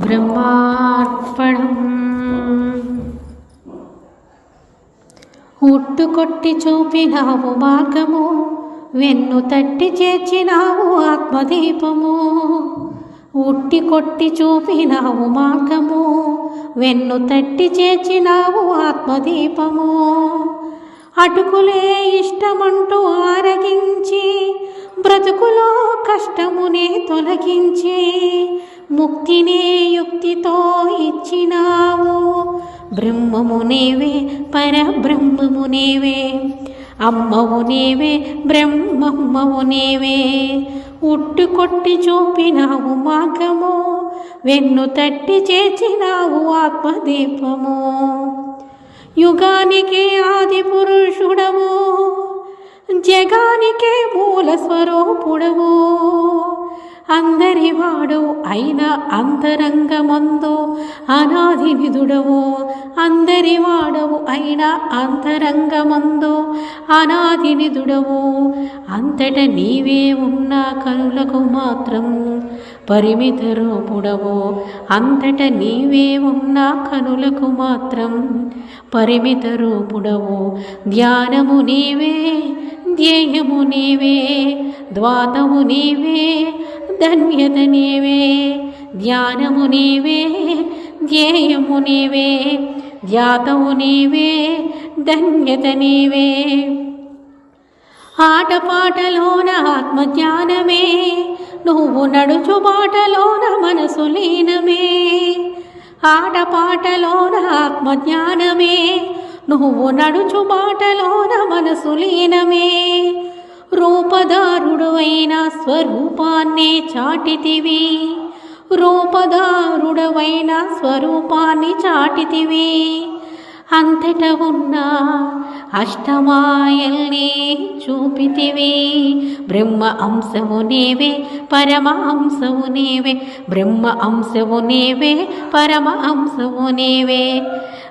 బ్రహ్మార్పణం. ఉట్టు కొట్టి చూపినావు మార్గము వెన్ను తట్టి చేర్చినావు ఆత్మదీపము. ఉట్టి కొట్టి చూపినావు మార్గము వెన్ను తట్టి చేర్చినావు ఆత్మదీపము. అటుకులే ఇష్టమంటూ ఆరగించి బ్రతుకులో కష్టమునే తొలగించే ముక్తినే యుక్తితో ఇచ్చినావు. బ్రహ్మమునేవే పరబ్రహ్మమునేవే అమ్మవునేవే బ్రహ్మమ్మవునేవే ఉట్టు కొట్టి చూపినావు మార్గము వెన్ను తట్టి చేర్చినావు ఆత్మదీపము. యుగానికి ఆదిపు స్వరూపుడవు. అందరి వాడు అయిన అంతరంగమందు అనాది నిధుడవు అందరి వాడవు అయిన అంతరంగమందు అనాది నిధుడవు అంతట నీవే ఉన్న కనులకు మాత్రం పరిమిత రూపుడవు. అంతట నీవే ఉన్న కనులకు మాత్రం పరిమిత రూపుడవు. ధ్యానము నీవే ధ్యేయము నీవే ద్వాతము నీవే ధన్యత నీవే ధ్యానము నీవే ధ్యేయము నీవే ధ్యాతము నీవే ధన్యత నీవే. ఆటపాటలోన ఆత్మజ్ఞానమే నువ్వు నడుచు బాటలోన మనసు లీనమే. ఆటపాటలోన ఆత్మజ్ఞానమే నువ్వు నడుచు బాటలోన మనసు లీనమే. రూపదారుడు స్వరూపాన్నే చాటితివి. రూపదారుడవైన స్వరూపాన్ని చాటితివి. అంతట ఉన్న అష్టమాయల్ని చూపితివి. బ్రహ్మ అంశము నీవే పరమ అంశము నీవే. బ్రహ్మ అంశము నీవే పరమ అంశము నీవే.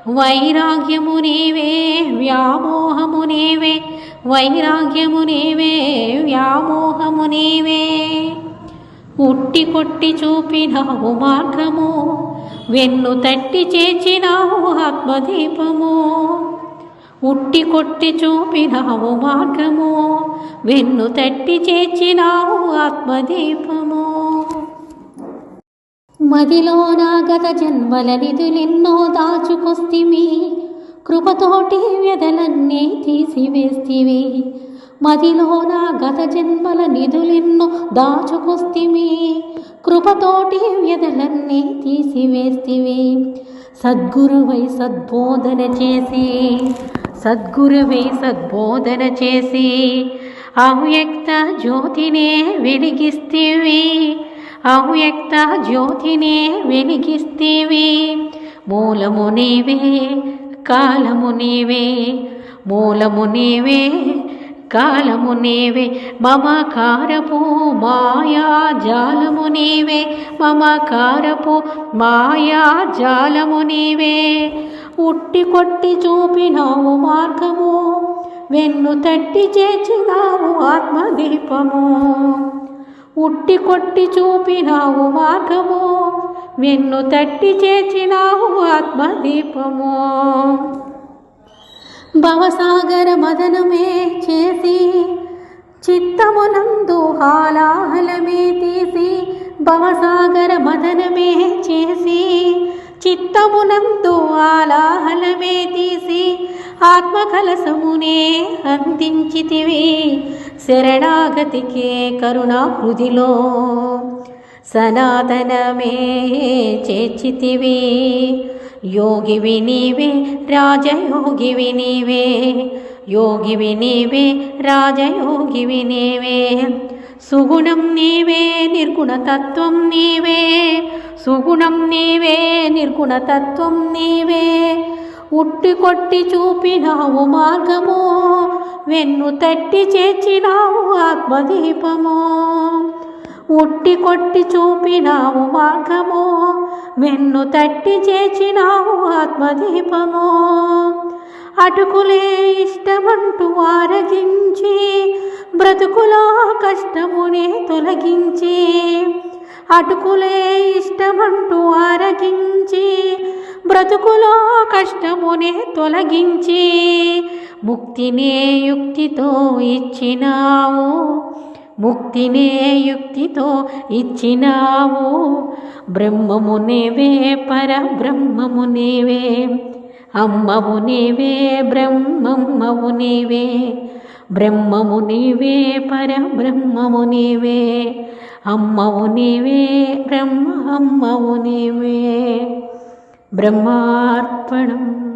వైరాగ్యము నీవే వ్యామోహము నీవే వైరాగ్యము నీవే వ్యామోహము నీవే. ఉట్టి కొట్టి చూపినావు మార్గము వెన్ను తట్టి చేర్చినావు ఆత్మదీపము. ఉట్టి కొట్టి చూపినావు మార్గము వెన్ను తట్టి చేర్చినావు ఆత్మదీపము. మదిలోన గత జన్మల నిధులెన్నో దాచుకొస్తివి కృపతోటి వ్యధలన్నీ తీసివేస్తివి. మదిలోన గత జన్మల నిధులెన్నో దాచుకొస్తివి కృపతోటి వ్యధలన్నీ తీసివేస్తివి. సద్గురువై సద్బోధన చేసి సద్గురువై సద్బోధన చేసి అవ్యక్త జ్యోతినే వెలిగిస్తేవి. అవ్యక్త జ్యోతినే వెలిగిస్తేవే. మూలము నీవే కాలము నీవే. మూలము నీవే కాలము నీవే. మమకారపు మాయా జాలము నీవే. మమకారపు మాయా నీవే. ఉట్టి కొట్టి చూపినావు మార్గము. వెన్ను తట్టి చేర్చినావు ఆత్మదీపము. ఉట్టి కొట్టి చూపినావు మార్గము వెన్ను తట్టి చేర్చినావు ఆత్మదీపము. భవసాగర మదనమే చేసి చిత్తమునందు హాలాహలమే తీసి భవసాగర మదనమే చేసి చిత్తమునందు ఆలాహలమే తీసి ఆత్మకలసమునే అందించితివి. శరణాగతికే కరుణా హృదిలో సనాతనమే చేర్చితివి. యోగివి నీవే రాజయోగివి నీవే. యోగివి నీవే రాజయోగివి నీవే. సుగుణం నీవే నిర్గుణతత్వం నీవే. సుగుణం నీవే నిర్గుణతత్వం నీవే. ఉట్టి కొట్టి చూపినావు మార్గము. వెన్ను తట్టి చేర్చినావు ఆత్మదీపము. ఉట్టి కొట్టి చూపినావు మార్గము. వెన్ను తట్టి చేర్చినావు ఆత్మదీపము. అటుకులే ఇష్టమంటూ ఆరగించి బ్రతుకులో కష్టమునే తొలగించి అటుకులే ఇష్టమంటూ ఆరగించి బ్రతుకులో కష్టమునే తొలగించి ముక్తినే యుక్తితో ఇచ్చినావు. ముక్తినే యుక్తితో ఇచ్చినావు. బ్రహ్మము నీవే పరబ్రహ్మము నీవే. అమ్మవు నీవే బ్రహ్మమ్మవు నీవే. బ్రహ్మము నీవే పరబ్రహ్మము నీవే. అమ్మవు నీవే బ్రహ్మ అమ్మవు నీవే. బ్రహ్మార్పణం